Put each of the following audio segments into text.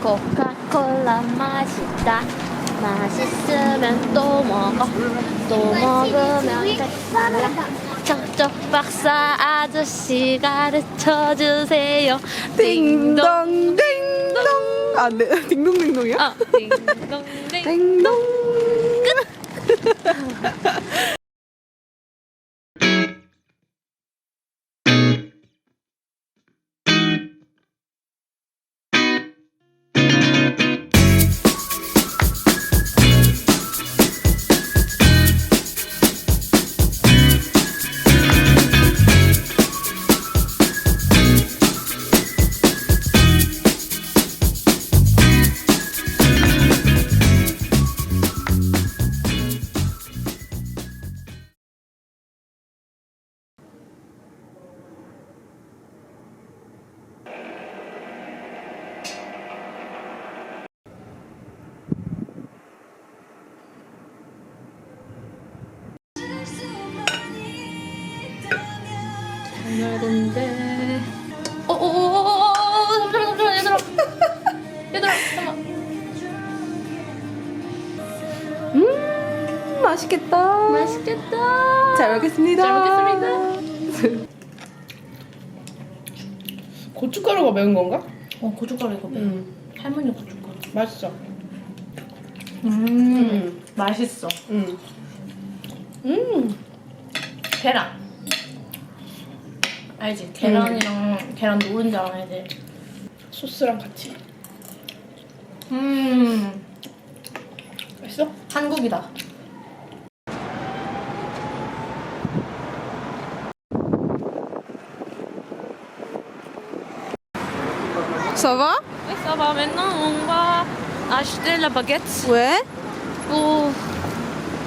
코카콜라 맛있다. 맛있으면 또 먹어. 또 먹으면 배달라 저쪽 박사 아저씨 가르쳐 주세요. 띵동 띵동. 아 네. 딩동댕동이요? 아, 띵동댕 띵동 장날인데 어어어어어 잠시만 잠시만 얘들아 얘들아 잠깐만 음 맛있겠다 맛있겠다 잘 먹겠습니다 잘 먹겠습니다 고춧가루가 매운 건가? 어 고춧가루 이거 매워 응. 할머니 고춧가루 맛있어. 음 맛있어 응. 음 계란 알지 계란이랑 계란 노른자랑 알지 소스랑 같이. 음 맛있어? 한국이다 Ça va Oui, ça va. Maintenant, on va acheter la baguette Ouais pour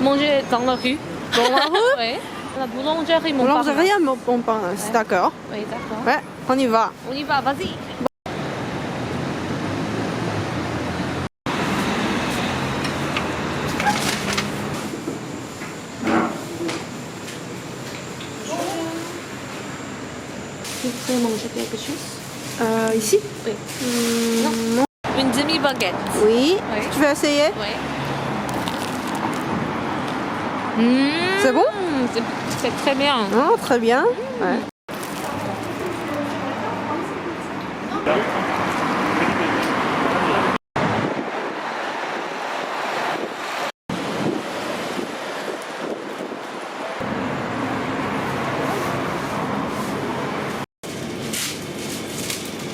manger dans la rue. Dans la rue Oui. La boulangerie On Montparnasse. mange rien mais on pense Ouais. d'accord Oui, d'accord. Ouais on y va On y va, vas-y. Tu veux manger quelque chose? Euh, Ici? Oui. Hmm, non. Une demi-baguette. Oui Oui. Tu veux essayer? Oui. Mmh, C'est bon? C'est- C'est très bien. Non très bien ouais.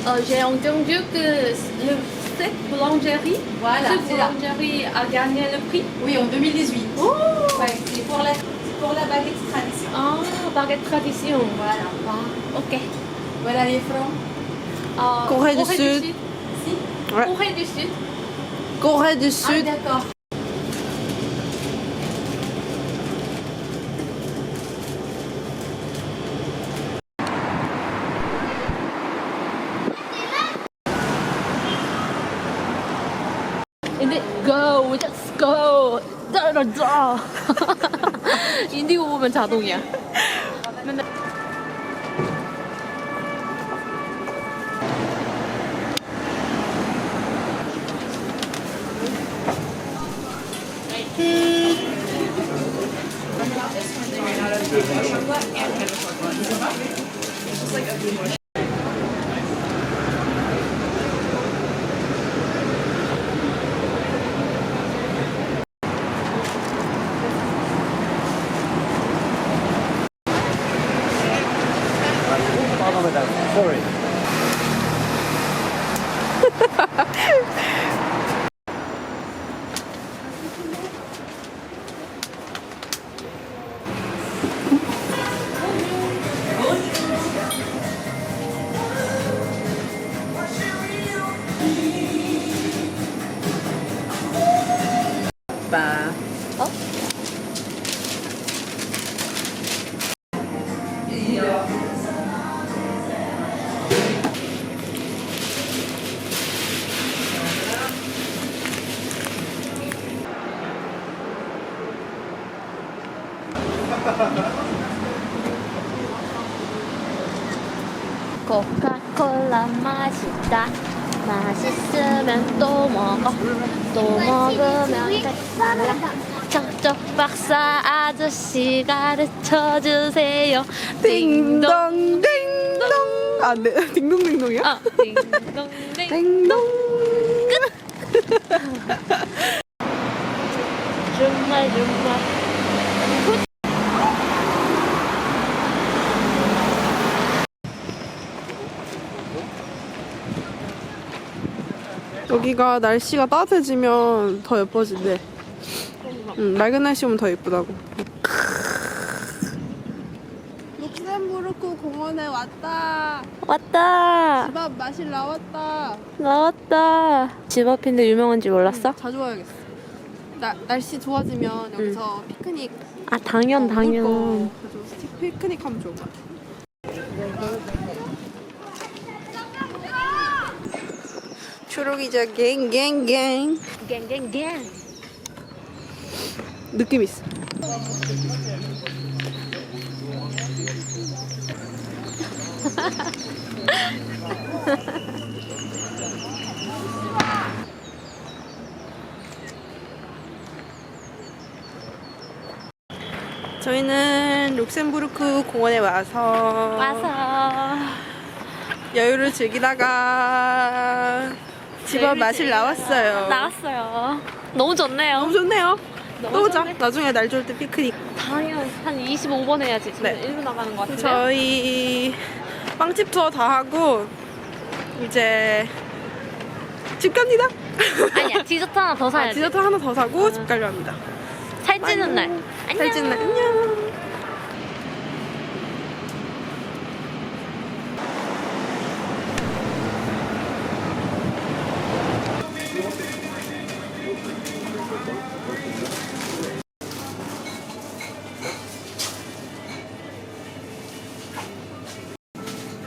Euh, J'ai entendu que le, cette boulangerie, Voilà, cette boulangerie a gagné le prix. Oui, en 2018. Ouais, c'est pour la, pour la baguette tradition. Ah, baguette tradition. Voilà. Ah, ok. Voilà les francs. Euh, Corée du Sud. Si. Ouais. Corée du Sud. Corée du Ah, Sud d'accord. 따라다. 인디고 보면 자동이야. 맨날 Bah 코카콜라 맛있다. 맛있으면 또 먹어 또 먹으면 배불러 저쪽 박사 아저씨 가르쳐 주세요 딩동 딩동. 아, 네. 딩동딩동이야? 아, 딩동댕 딩동. 정말 정말 여기가 날씨가 따뜻해지면 더 예뻐진대. 응, 맑은 날씨면 더 예쁘다고. 룩셈부르크 공원에 왔다. 왔다 집 앞 마실 나왔다. 나왔다 집 앞인데 유명한지 몰랐어? 자주 와야겠어. 나, 날씨 좋아지면 여기서 피크닉. 아 당연 어, 당연 거 가지고 피크닉 하면 좋을 것 같아. 초록이자 갱갱갱. 갱갱갱. 느낌 있어. 저희는 룩셈부르크 공원에 와서 와서. 여유를 즐기다가 집앞 마실 나왔어요. 나왔어요 너무 좋네요 너무 좋네요. 너무 또 오자. 좋네. 나중에 날 좋을 때 피크닉. 당연 한 25번 해야지 지금 네. 1분 나가는 것 같은데 저희 빵집 투어 다 하고 이제 집 갑니다. 아니야 디저트 하나 더 아, 사야지 디저트 하나 더 사고 응. 집 가려 합니다. 살찌는 날 안녕 살찐 날 안녕.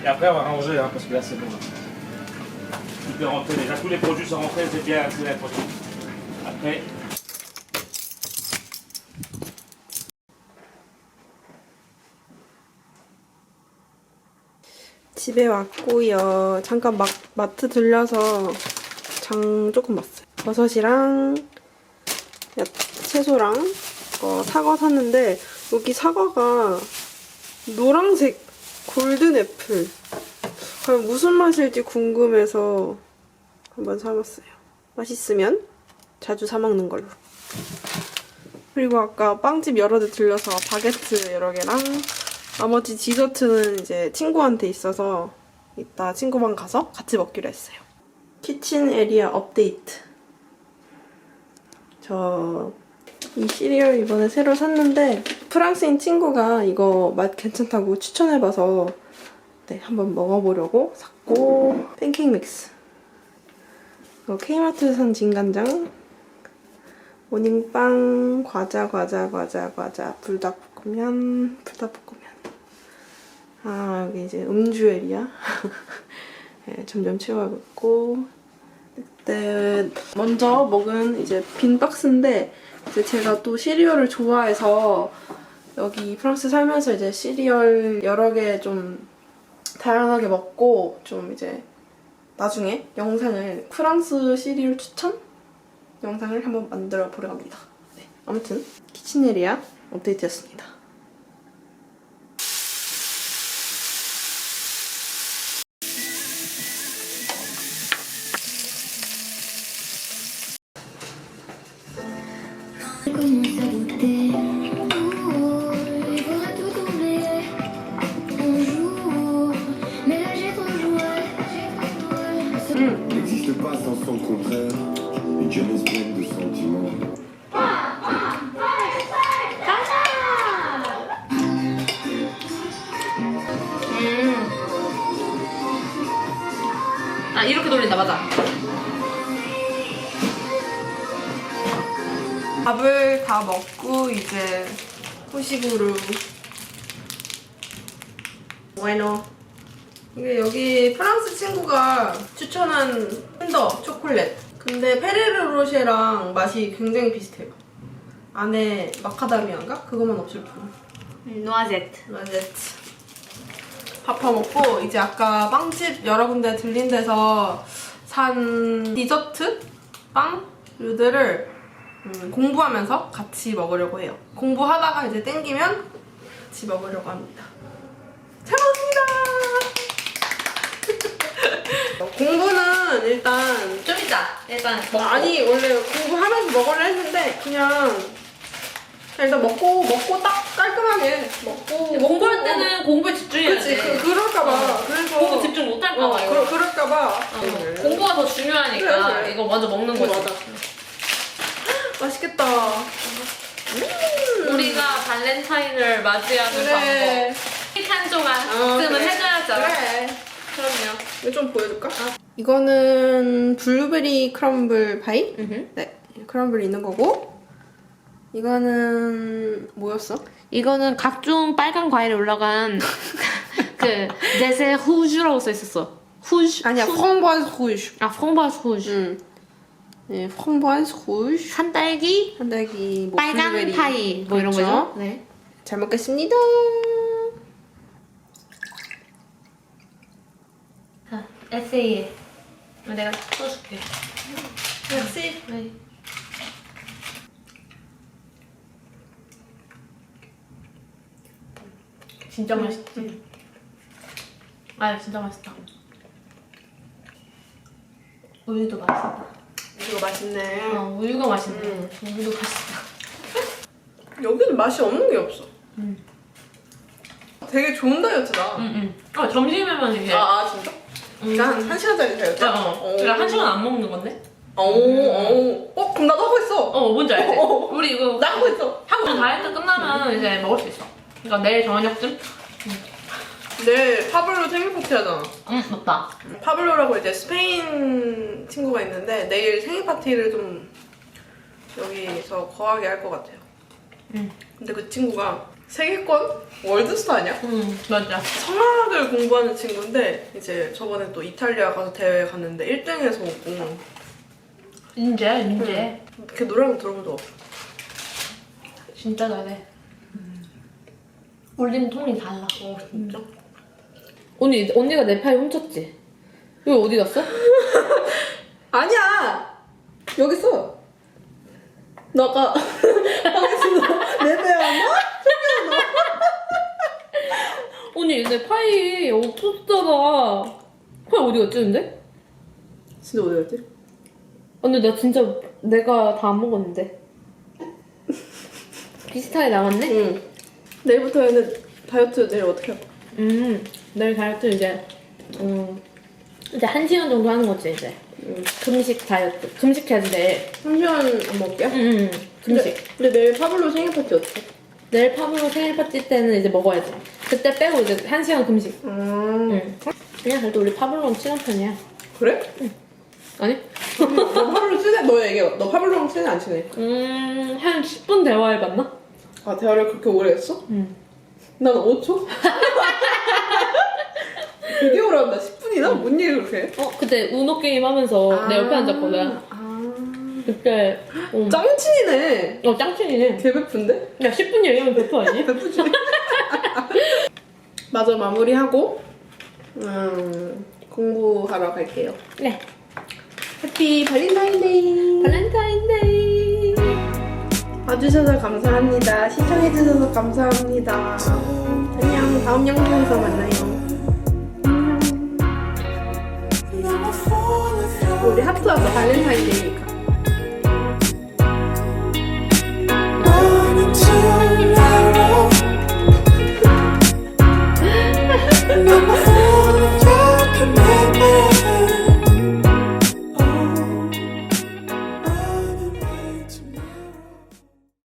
Et après, on va ranger, hein, parce que là, c'est bon. Tu peux rentrer déjà. Tous les produits sont rentrés, c'est bien, c'est la produit. Après, 집에 왔고요. 잠깐 막 마트 들려서 장 조금 봤어요. 버섯이랑 야- 채소랑 어, 사과 샀는데 여기 사과가 노란색 골든 애플. 과연 무슨 맛일지 궁금해서 한번 사봤어요. 맛있으면 자주 사 먹는 걸로. 그리고 아까 빵집 여러 대 들려서 바게트 여러 개랑 나머지 디저트는 이제 친구한테 있어서 이따 친구 방 가서 같이 먹기로 했어요. 키친 에리아 업데이트. 저 이 시리얼 이번에 새로 샀는데 프랑스인 친구가 이거 맛 괜찮다고 추천해봐서 네, 한번 먹어보려고 샀고 팬케이크 믹스. 이거 K마트에서 산 진간장. 모닝빵 과자 과자 과자 과자. 불닭볶음면 불닭볶음면. 아 여기 이제 음주 에리아 네, 점점 채워가고 있고. 그때 먼저 먹은 이제 빈 박스인데 이제 제가 또 시리얼을 좋아해서 여기 프랑스 살면서 이제 시리얼 여러 개 좀 다양하게 먹고 좀 이제 나중에 영상을 프랑스 시리얼 추천 영상을 한번 만들어 보려 합니다. 네, 아무튼 키친에리아 업데이트였습니다. 아 이렇게 돌린다 맞아. 밥을 다 먹고 이제 후식으로. Bueno 이게 여기 프랑스 친구가 추천한 킨더 초콜릿. 근데 페레르 로쉐랑 맛이 굉장히 비슷해요. 안에 마카다미아인가? 그것만 없을 뿐. 노아제트 라제트 밥다 먹고 이제 아까 빵집 여러 군데 들린 데서 산 디저트, 빵, 요들을 음, 공부하면서 같이 먹으려고 해요. 공부하다가 이제 땡기면 같이 먹으려고 합니다. 잘 먹습니다! 공부는 일단 좀 이따 일단 뭐 아니 원래 공부하면서 먹으려 했는데 그냥 일단 먹고 먹고 딱 깔끔하게 먹고 공부할 때는 공부에 집중해야 그치 돼. 그, 그럴까봐 그래서 공부 집중 못할까 어, 봐 이거. 그러, 그럴까봐 어, 공부가 더 중요하니까 그래, 그래. 이거 먼저 먹는 거지. 맞아. 맛있겠다 우리가 발렌타인을 맞이하는 그래 방법. 케이크 한 조각 어, 쯤은 그래. 해줘야죠. 그래 그럼요. 이거 좀 보여줄까? 이거는 블루베리 크럼블 파이. 네 크럼블 있는 거고 이거는 뭐였어? 이거는 각종 빨간 과일에 올라간 그 데세 후주라고 써 있었어. 후주. 아니야 후- 프랑보아즈 루즈 아 프랑바스 후주. 응. 네, 프랑보아즈 루즈 한 딸기, 한 달기 뭐 빨간 블루베리. 파이 뭐 이런 그렇죠. 거죠. 네. 잘 먹겠습니다. 자, 에세이에 내가 써줄게. 역시 네. 진짜 맛있지. 아 진짜 맛있다. 우유도 맛있다. 이거 맛있네. 어, 우유가 맛있네. 우유도 맛있다. 여기는 맛이 없는 게 없어. 음. 되게 좋은 다이어트다. 응응. 어 점심에만 이게. 아, 아, 진짜? 음. 한, 한 시간짜리 다이어트? 어, 어. 그러니까 한 시간 안 먹는 건데? 오, 오. 어, 그럼 나도 하고 있어. 어 뭔지 알지? 어. 우리 이거 나 하고 있어. 하고 다이어트 끝나면 이제 먹을 수 있어. 그러니까 내일 저녁쯤? 내일 파블로 생일 파티 하잖아. 응 맞다. 파블로라고 이제 스페인 친구가 있는데 내일 생일 파티를 좀 여기서 거하게 할 것 같아요. 응. 근데 그 친구가 세계권 월드스타 아니야? 응 맞아. 성악을 공부하는 친구인데 이제 저번에 또 이탈리아 가서 대회 갔는데 1등해서 오고 인재 인재. 이렇게 거 들어본 적 없어. 진짜 잘해. 울림 톤이 달라. 어 진짜? 언니 언니가 내 파일 훔쳤지? 이거 어디 갔어? 아니야 여기 있어. 너가 방에서 내 배웠나? 언니 내 파일 없었잖아. 파일 어디 갔지 근데? 진짜 어디 갔지? 언니 나 진짜 내가 다 안 먹었는데. 비슷하게 나갔네? 응. 내일부터는 다이어트 내일 어떻게 할 거야? 음, 내일 다이어트 이제, 음, 이제 한 시간 정도 하는 거지, 이제. 음, 금식 다이어트. 금식해야지, 내일. 3시간 안 먹을게요? 응, 응, 금식. 근데, 근데 내일 파블로 생일 파티 어떻게? 내일 파브로 생일 파티 때는 이제 먹어야지. 그때 빼고 이제 한 시간 금식. 음 응. 그냥 그래도 우리 파블로는 친한 편이야. 그래? 아니? 너 파블로 친해? 너 얘기해봐. 너 파블로랑 친해 안 친해? 음, 한 10분 대화해봤나? 아 대화를 그렇게 오래 했어? 응. 난 5초? 되게 오래 한다. 10분이나? 뭔 얘기 그렇게 해? 어, 그때 우노 게임 하면서 내 옆에 앉았거든. 아 그때, 어, 짱친이네. 어 짱친이네. 개베프인데? 야, 10분 얘기하면 베프 아니야? 베프지? 마저 마무리하고 음, 공부하러 갈게요. 네. 해피 발렌타인데이. 발렌타인데이. 봐주셔서 감사합니다. 시청해주셔서 감사합니다. 안녕. 다음 영상에서 만나요. 안녕. 우리 하트하자 발렌타인데이니까.